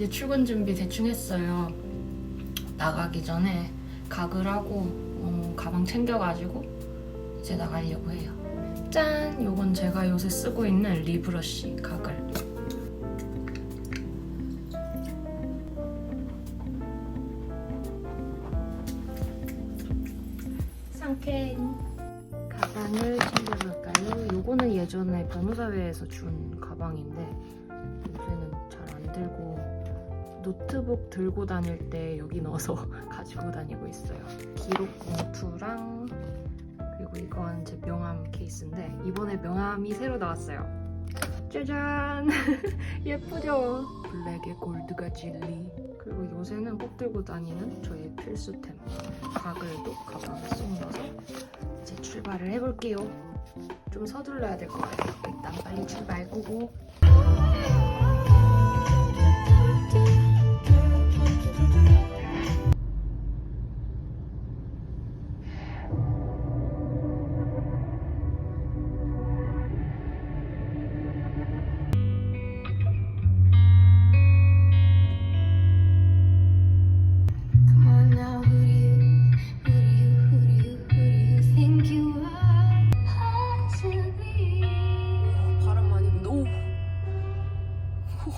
이제 출근 준비 대충 했어요. 나가기 전에 가글 하고 어, 가방 챙겨가지고 이제 나가려고 해요. 짠! 요건 제가 요새 쓰고 있는 리브러쉬 가글. 상쾌 가방을 챙겨볼까요? 요거는 예전에 변호사회에서 준 가방인데 노트북 들고 다닐 때 여기 넣어서 가지고 다니고 있어요. 기록 봉투랑 그리고 이건 제 명함 케이스인데 이번에 명함이 새로 나왔어요. 짜잔! 예쁘죠? 블랙에 골드가 진리 그리고 요새는 꼭 들고 다니는 저의 필수템 가글도 가방에 쏙 넣어서 이제 출발을 해볼게요. 좀 서둘러야 될 것 같아요. 일단 빨리 출발 끄고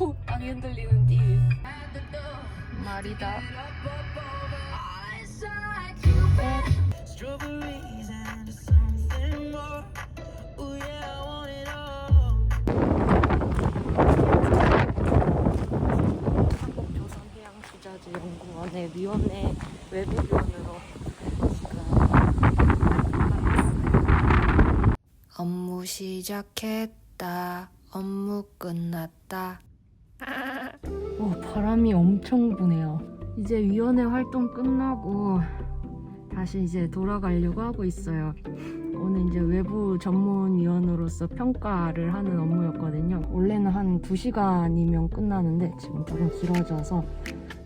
오, 땅이 흔들리는 띠. 말이다. 한국조선해양수자재연구원의 위원회 외부위원으로 업무 시작했다. 업무 끝났다. 오, 바람이 엄청 부네요. 이제 위원회 활동 끝나고 다시 이제 돌아가려고 하고 있어요. 오늘 이제 외부 전문위원으로서 평가를 하는 업무였거든요. 원래는 한 2시간이면 끝나는데 지금 조금 길어져서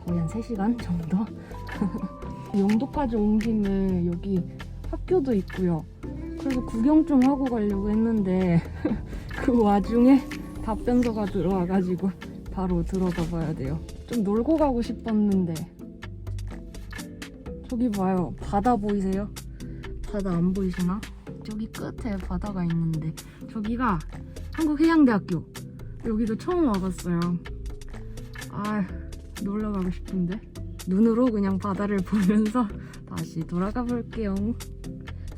거의 한 3시간 정도? 온 김에 여기 학교도 있고요. 그래서 구경 좀 하고 가려고 했는데 그 와중에 답변서가 들어와가지고 바로 들어가 봐야 돼요. 좀 놀고 가고 싶었는데 저기 봐요. 바다 보이세요? 바다 안 보이시나? 저기 끝에 바다가 있는데 저기가 한국해양대학교 여기도 처음 와봤어요 아 놀러 가고 싶은데 눈으로 그냥 바다를 보면서 다시 돌아가 볼게요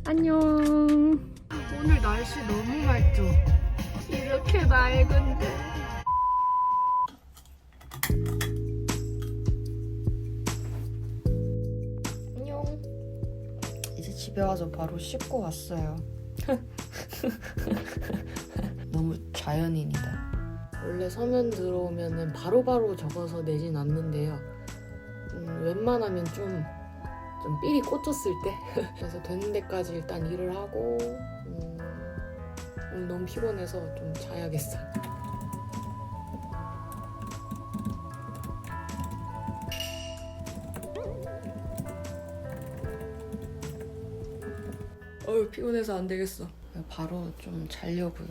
안녕 오늘 날씨 너무 맑죠? 이렇게 맑은데 집에 와서 바로 씻고 왔어요. 너무 자연인이다. 원래 서면 들어오면은 바로바로 적어서 내진 않는데요. 음, 웬만하면 좀, 좀 삘이 꽂혔을 때. 그래서 되는 데까지 일단 일을 하고, 음, 오늘 너무 피곤해서 좀 자야겠어요. 어우 피곤해서 안 되겠어. 바로 좀 자려고요.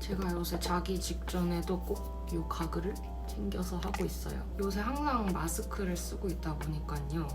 제가 요새 자기 직전에도 꼭이 가글을 챙겨서 하고 있어요. 요새 항상 마스크를 쓰고 있다 보니까요.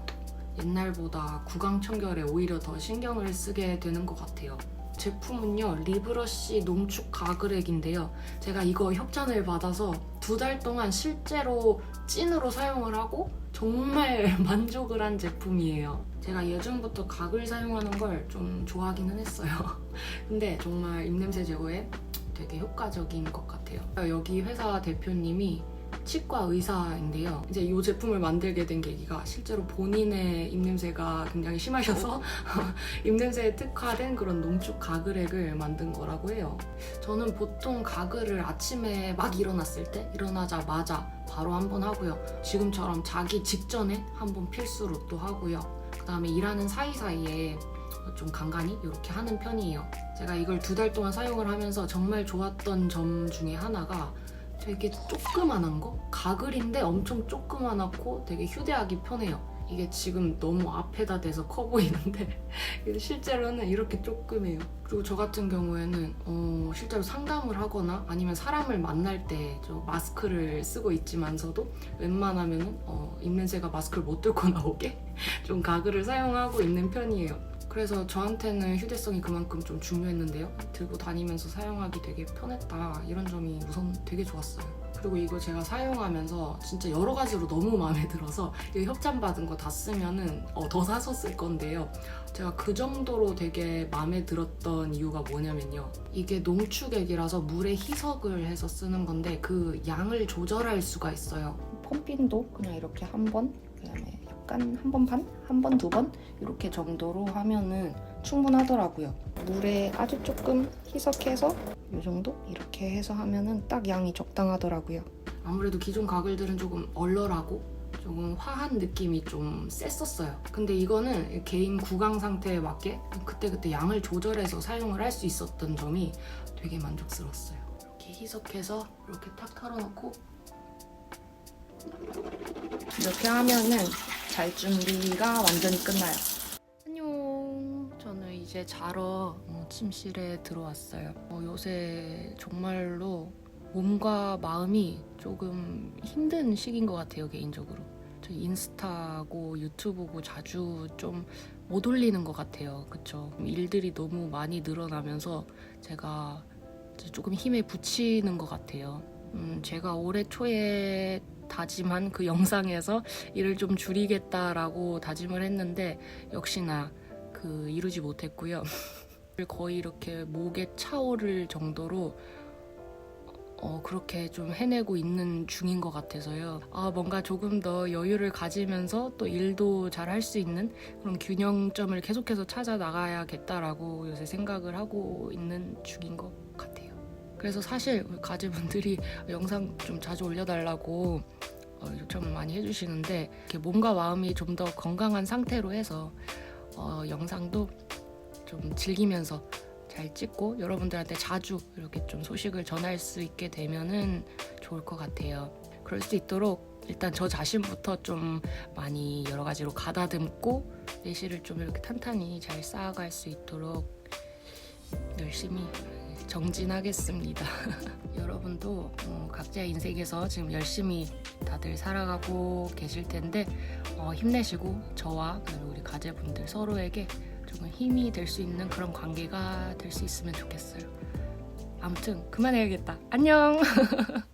옛날보다 구강 청결에 오히려 더 신경을 쓰게 되는 것 같아요. 제품은요 리브러쉬 농축 가글액인데요. 제가 이거 협찬을 받아서 두 달 동안 실제로 찐으로 사용을 하고 정말 만족을 한 제품이에요. 제가 예전부터 가글 사용하는 걸 좀 좋아하기는 했어요. 근데 정말 입냄새 제거에 되게 효과적인 것 같아요. 여기 회사 대표님이 치과 의사인데요. 이제 이 제품을 만들게 된 계기가 실제로 본인의 입냄새가 굉장히 심하셔서 입냄새에 특화된 그런 농축 가글액을 만든 거라고 해요. 저는 보통 가글을 아침에 막 일어났을 때 일어나자마자 바로 한 번 하고요. 지금처럼 자기 직전에 한 번 필수로 또 하고요. 그 다음에 일하는 사이사이에 좀 간간히 이렇게 하는 편이에요. 제가 이걸 두 달 동안 사용을 하면서 정말 좋았던 점 중에 하나가 되게 조그만한 거? 가글인데 엄청 조그만하고 되게 휴대하기 편해요. 이게 지금 너무 앞에다 대서 커 보이는데 실제로는 이렇게 조그매요. 그리고 저 같은 경우에는 어, 실제로 상담을 하거나 아니면 사람을 만날 때 저 마스크를 쓰고 있지만서도 웬만하면은 어, 입냄새가 마스크를 못 뚫고 나오게 좀 가글을 사용하고 있는 편이에요. 그래서 저한테는 휴대성이 그만큼 좀 중요했는데요. 들고 다니면서 사용하기 되게 편했다. 이런 점이 우선 되게 좋았어요. 그리고 이거 제가 사용하면서 진짜 여러 가지로 너무 마음에 들어서 이 협찬 받은 거 다 쓰면은 어, 더 사서 쓸 건데요. 제가 그 정도로 되게 마음에 들었던 이유가 뭐냐면요. 이게 농축액이라서 물에 희석을 해서 쓰는 건데 그 양을 조절할 수가 있어요. 펌핑도 그냥 이렇게 한 번, 그다음에 약간 한 번 반, 한 번 두 번 이렇게 정도로 하면은 충분하더라고요. 물에 아주 조금 희석해서 이 정도 이렇게 해서 하면은 딱 양이 적당하더라고요. 아무래도 기존 가글들은 조금 얼얼하고 조금 화한 느낌이 좀 셌었어요. 근데 이거는 개인 구강 상태에 맞게 그때그때 양을 조절해서 사용을 할 수 있었던 점이 되게 만족스러웠어요. 이렇게 희석해서 이렇게 탁 털어놓고 이렇게 하면은 잘 준비가 완전히 끝나요. 안녕. 저는 이제 자러 어, 침실에 들어왔어요. 어, 요새 정말로 몸과 마음이 조금 힘든 시기인 것 같아요, 개인적으로. 저 인스타고 유튜브고 자주 좀 못 올리는 것 같아요. 그쵸? 일들이 너무 많이 늘어나면서 제가 조금 힘에 부치는 것 같아요. 음, 제가 올해 초에 다짐한 그 영상에서 일을 좀 줄이겠다라고 다짐을 했는데 역시나 그 이루지 못했고요. 거의 이렇게 목에 차오를 정도로 어, 그렇게 좀 해내고 있는 중인 것 같아서요. 아, 뭔가 조금 더 여유를 가지면서 또 일도 잘 할 수 있는 그런 균형점을 계속해서 찾아 나가야겠다라고 요새 생각을 하고 있는 중인 것 같아요. 그래서 사실 가지분들이 영상 좀 자주 올려달라고 어, 요청을 많이 해주시는데 이렇게 몸과 마음이 좀 더 건강한 상태로 해서 어, 영상도 좀 즐기면서 잘 찍고 여러분들한테 자주 이렇게 좀 소식을 전할 수 있게 되면은 좋을 것 같아요. 그럴 수 있도록 일단 저 자신부터 좀 많이 여러 가지로 가다듬고 내실을 좀 이렇게 탄탄히 잘 쌓아갈 수 있도록 열심히 정진하겠습니다. 여러분도 어, 각자의 인생에서 지금 열심히 다들 살아가고 계실 텐데 어, 힘내시고 저와 그리고 우리 가재분들 서로에게 조금 힘이 될 수 있는 그런 관계가 될 수 있으면 좋겠어요. 아무튼 그만해야겠다. 안녕.